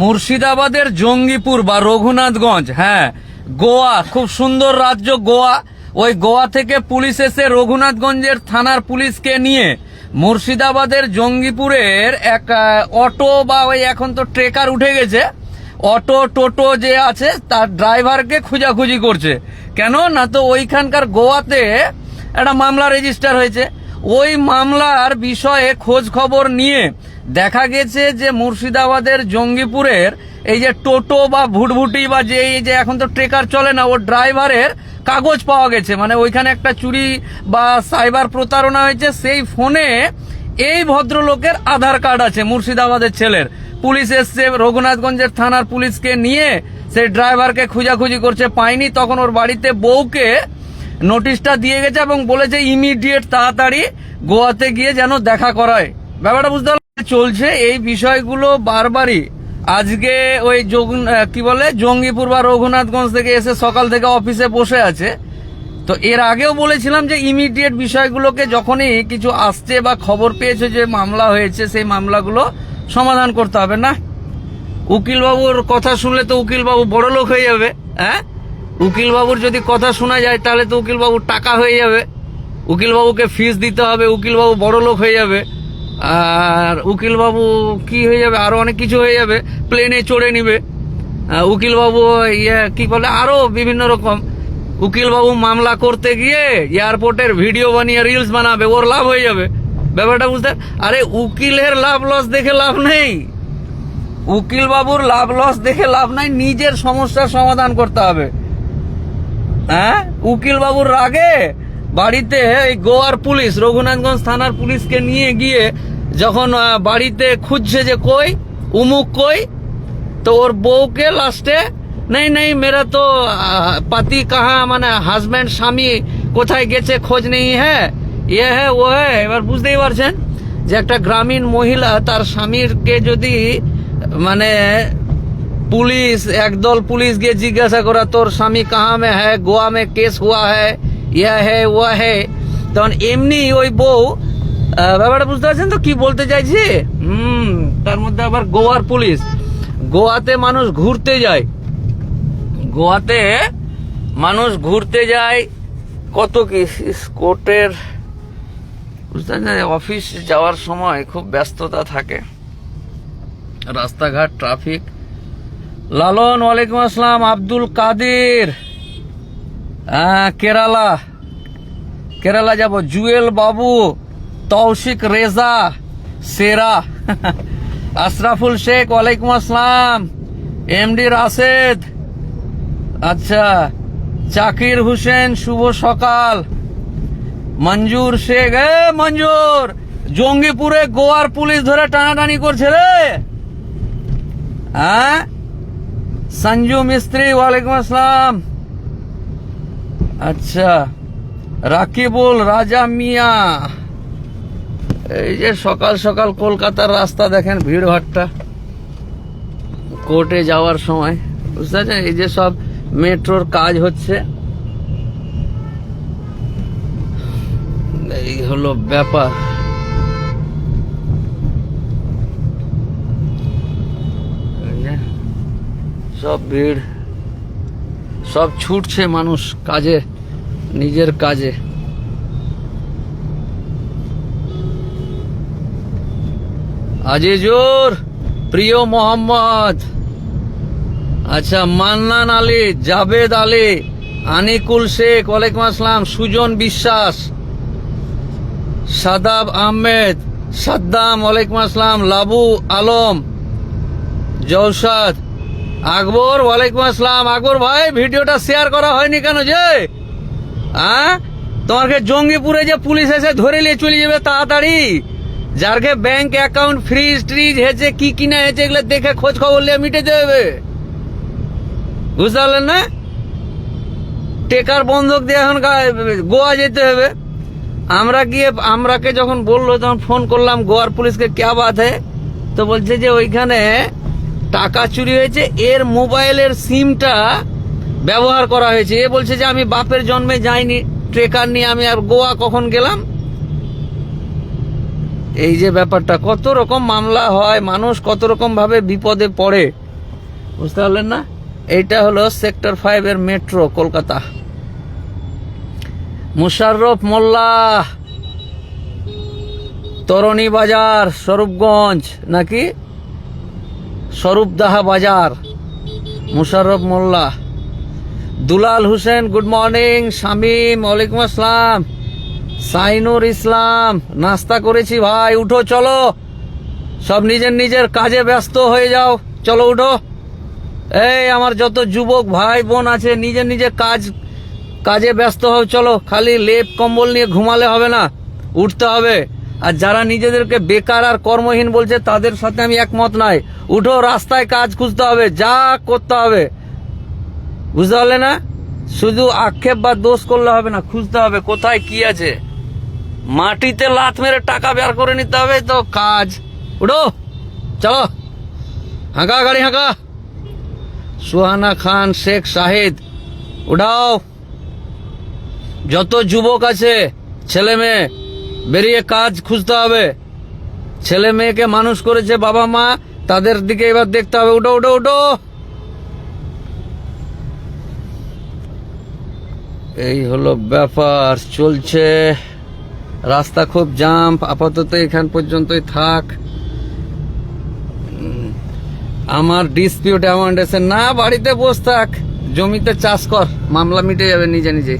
মুর্শিদাবাদের জঙ্গিপুর বা রঘুনাথগঞ্জ হ্যাঁ গোয়া, খুব সুন্দর রাজ্য গোয়া। ওই গোয়া থেকে পুলিশ এসে রঘুনাথগঞ্জের থানার পুলিশকে নিয়ে মুর্শিদাবাদের জঙ্গিপুরের এক অটো বা ওই এখন তো ট্রেকার উঠে গেছে। অটো, টোটো যে আছে, তার ড্রাইভারকে খোঁজাখুঁজি করছে। কেন? না তো ওইখানকার গোয়াতে একটা মামলা রেজিস্টার হয়েছে। ওই মামলার বিষয়ে খোঁজ খবর নিয়ে দেখা গেছে যে মুর্শিদাবাদের জঙ্গিপুরের এই যে টোটো বা ভুটভুটি বা যে এই যে এখন তো ট্রেকার চলে না, ও ড্রাইভারের কাগজ পাওয়া গেছে। মানে ওইখানে একটা চুরি বা সাইবার প্রতারণা হয়েছে, সেই ফোনে এই ভদ্রলোকের আধার কার্ড আছে মুর্শিদাবাদের ছেলের। পুলিশ এসছে, রঘুনাথগঞ্জের থানার পুলিশকে নিয়ে সেই ড্রাইভারকে খোঁজাখুঁজি করছে, পায়নি। তখন ওর বাড়িতে বউকে নোটিশটা দিয়ে গেছে এবং বলেছে ইমিডিয়েট তাড়াতাড়ি গোয়াতে গিয়ে যেন দেখা করায়। ব্যাপারটা বুঝতে পারলে চলছে, এই বিষয়গুলো বারবারই। আজকে ওই কি বলে, জঙ্গিপুর বা রঘুনাথগঞ্জ থেকে এসে সকাল থেকে অফিসে বসে আছে। তো এর আগেও বলেছিলাম যে ইমিডিয়েট বিষয়গুলোকে যখনই কিছু আসছে বা খবর পেয়েছে যে মামলা হয়েছে, সেই মামলাগুলো সমাধান করতে হবে না। উকিলবাবুর কথা শুনলে তো উকিলবাবু বড় লোক হয়ে যাবে হ্যাঁ? উকিলবাবুর যদি কথা শোনা যায়, তাহলে তো উকিলবাবুর টাকা হয়ে যাবে। উকিলবাবুকে ফিস দিতে হবে, উকিলবাবু বড় লোক হয়ে যাবে। আর উকিলবাবু কি হয়ে যাবে? আরও অনেক কিছু হয়ে যাবে। প্লেনে চড়ে নিবে। উকিলবাবু ইয়ে কি বলে, আরও বিভিন্ন রকম। উকিলবাবু মামলা করতে গিয়ে এয়ারপোর্টের ভিডিও বানিয়ে রিলস বানাবে, ওর লাভ হয়ে যাবে। ব্যাপারটা বুঝতে আরে উকিলের লাভ লস দেখে লাভ নেই। উকিল বাবুর লাভ লস দেখে লাভ নাই, নিজের সমস্যার সমাধান করতে হবে। হ্যাঁ? উকিল বাবুর রাগে? বাড়িতে এই গোয়ার পুলিশ, রঘুনাথগঞ্জ থানার পুলিশকে নিয়ে গিয়ে যখন বাড়িতে খুঁজছে যে কই, উমুক কই, তো ওর বউকে লাস্টে, নেই নেই মেরা তো পাতি কাহা মানে হাজব্যান্ড স্বামী কোথায় গেছে খোঁজ নেই হ্যাঁ? ইয়ে হ্যাঁ ও হ্যাঁ এবার বুঝতেই পারছেন যে একটা গ্রামীণ মহিলা তার স্বামীরকে যদি মানে পুলিশ, একদল পুলিশ গিয়ে জিজ্ঞাসা করা, তোর স্বামী কাহামে হ্যাঁ গোয়ামে কেস হুয়া হ্যাঁ ইয়া হ্যাঁ ওয়া হ্যাঁ তখন এমনি ওই বউ ব্যাপারটা বুঝতে পারছেন তো? কি বলতে চাইছি? হুম, তার মধ্যে আবার গোয়ার পুলিশ। গোয়াতে মানুষ ঘুরতে যায়। গোয়াতে মানুষ ঘুরতে যায়। কত কি? কোর্টের, বুঝতে পারছেন অফিস যাওয়ার সময় খুব ব্যস্ততা থাকে। রাস্তাঘাট, ট্রাফিক। লালন, ওয়ালাইকুম আসসালাম, আব্দুল কাদের। হ্যাঁ কেরালা। কেরালা যাব। জুয়েল বাবু, তৌশিক রেজা, সেরা। আশরাফুল শেখ, ওয়ালাইকুম আসসালাম। এমডি রাশেদ। আচ্ছা জাকির হোসেন, শুভ সকাল। মঞ্জুর শেখ, এ, মঞ্জুর! জঙ্গিপুরে গোয়ার পুলিশ ধরে টানাটানি করছে রে। হ্যাঁ? সঞ্জু মিস্ত্রি, ওয়ালাইকুম আসসালাম। আচ্ছা রাকিবুল, রাজা মিয়া। এই যে সকাল সকাল কলকাতার রাস্তা দেখেন ভিড় ভাট্টা কোর্টে যাওয়ার সময়, বুঝতে পারছেন? এই যে সব মেট্রোর কাজ হচ্ছে। এই হলো ব্যাপার এই যে সব ভিড়, সব ছুটছে মানুষ কাজে, নিজের কাজে। আজিজুর প্রিয় মোহাম্মদ। আচ্ছা মান্নান আলী, জাভেদ আলী, আনিকুল শেখ, ওয়ালাইকুম আসসালাম, সুজন বিশ্বাস, সাদাব আহমেদ, সাদ্দাম, ওয়ালাইকুম আসসালাম, লাবু আলম জৌসাদ আকবর, ওয়ালাইকুম আসসালাম। আকবর ভাই, ভিডিওটা শেয়ার করা হয়নি কেন যে? হ্যাঁ তোমাকে জঙ্গিপুরে যে পুলিশ এসে ধরে নিয়ে চলে যাবে তাড়াতাড়ি। যারকে ব্যাংক অ্যাকাউন্ট ফ্রিজ ট্রিজ হয়েছে, কি কিনা হয়েছে, এগুলো দেখে খোঁজ খবর নিয়ে মিটে যাবে। বুঝতে পারলেন না? টেকার বন্ধক দিয়ে এখন গোয়া যেতে হবে। আমরা গিয়ে, আমরাকে যখন বলল, তখন ফোন করলাম, গোয়ার পুলিশকে বাত হ্যাঁ তো বলছে যে, ওইখানে টাকা চুরি হয়েছে, এর মোবাইলের সিমটা ব্যবহার করা হয়েছে। এ বলছে যে, আমি বাপের জন্মে যাইনি, ট্রেকার নিয়ে আমি আর গোয়া কখন গেলাম? এই যে ব্যাপারটা, কত রকম মামলা হয়, মানুষ কত রকম ভাবে বিপদে পড়ে। বুঝতে পারলেন না? এইটা হলো সেক্টর ফাইভ এর মেট্রো, কলকাতা। মুশাররফ মোল্লা, তরণী বাজার, স্বরূপগঞ্জ, নাকি? স্বরূপদাহা বাজার মুশারফ মোল্লা। দুলাল হোসেন গুড মর্নিং শামীম, ওয়ালাইকুম আসসালাম। সাইনুর ইসলাম, নাস্তা করেছি ভাই, উঠো, চলো। সব নিজের নিজের কাজে ব্যস্ত হয়ে যাও, চলো উঠো। এই আমার যত যুবক ভাই বোন আছে, নিজের নিজের কাজ, কাজে ব্যস্ত হও, চলো। খালি লেপ কম্বল নিয়ে ঘুমালে হবে না, উঠতে হবে। আর যারা নিজেদেরকে বেকার আর কর্মহীন বলছে, তাদের সাথে আমি একমত নাই উঠো, রাস্তায় কাজ খুঁজতে হবে, যা করতে হবে। বুঝতে পারলে না? শুধু আক্ষেপ বা দোষ করলে হবে না, খুঁজতে হবে কোথায় কি আছে। মাটিতে লাত মেরে টাকা বের করে নিতে হবে, তো কাজ। উঠো, চলো। হাঁকা, গাড়ি হাঁকা। সুহানা খান, শেখ শাহিদ, উঠাও। যত যুবক আছে, ছেলে মেয়ে বেরিয়ে কাজ খুঁজতে হবে। ছেলে মেয়েকে মানুষ করেছে বাবা মা, তাদের দিকে এবার দেখতে হবে। উঠো উঠো উঠো। এই হলো ব্যাপার, চলছে। রাস্তা খুব জাম, আপাতত এখান পর্যন্তই থাক। আমার ডিসপিউট অ্যামাউন্ট এসে না, বাড়িতে বস থাক। জমিতে চাষ কর। মামলা মিটে যাবে নিজে নিজে।